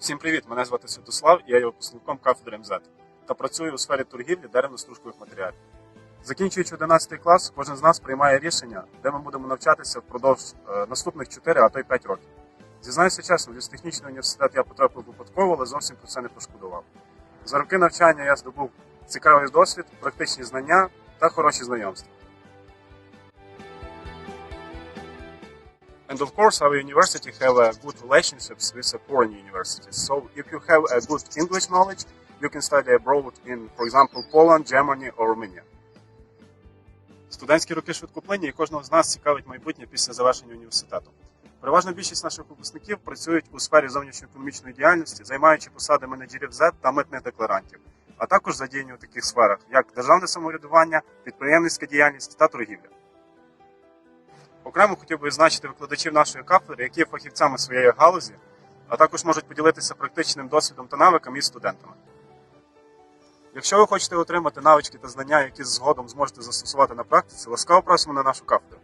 Всім привіт! Мене звати Святослав, і я є випускником кафедри МЗ та працюю у сфері торгівлі деревно-стружкових матеріалів. Закінчуючи 11 клас, кожен з нас приймає рішення, де ми будемо навчатися впродовж е, наступних 4, а то й 5 років. Зізнаюся чесно, в лісотехнічний університет я потрапив випадково, але зовсім про це не пошкодував. За роки навчання я здобув цікавий досвід, практичні знання та хороші знайомства. And of course, our university have a good relationships with foreign universities. So if you have a good English knowledge, you can study abroad in, for example, Poland, Germany or Romania. Студентські роки швидкоплинні і кожного з нас цікавить майбутнє після завершення університету. Переважна більшість наших випускників працюють у сфері зовнішньоекономічної діяльності, займаючи посади менеджерів Z та митних декларантів, а також задіяні у таких сферах, як державне самоврядування, підприємницька діяльність та торгівля. Окремо хотів би відзначити викладачів нашої кафедри, які є фахівцями своєї галузі, а також можуть поділитися практичним досвідом та навиками із студентами. Якщо ви хочете отримати навички та знання, які згодом зможете застосувати на практиці, ласкаво просимо на нашу кафедру.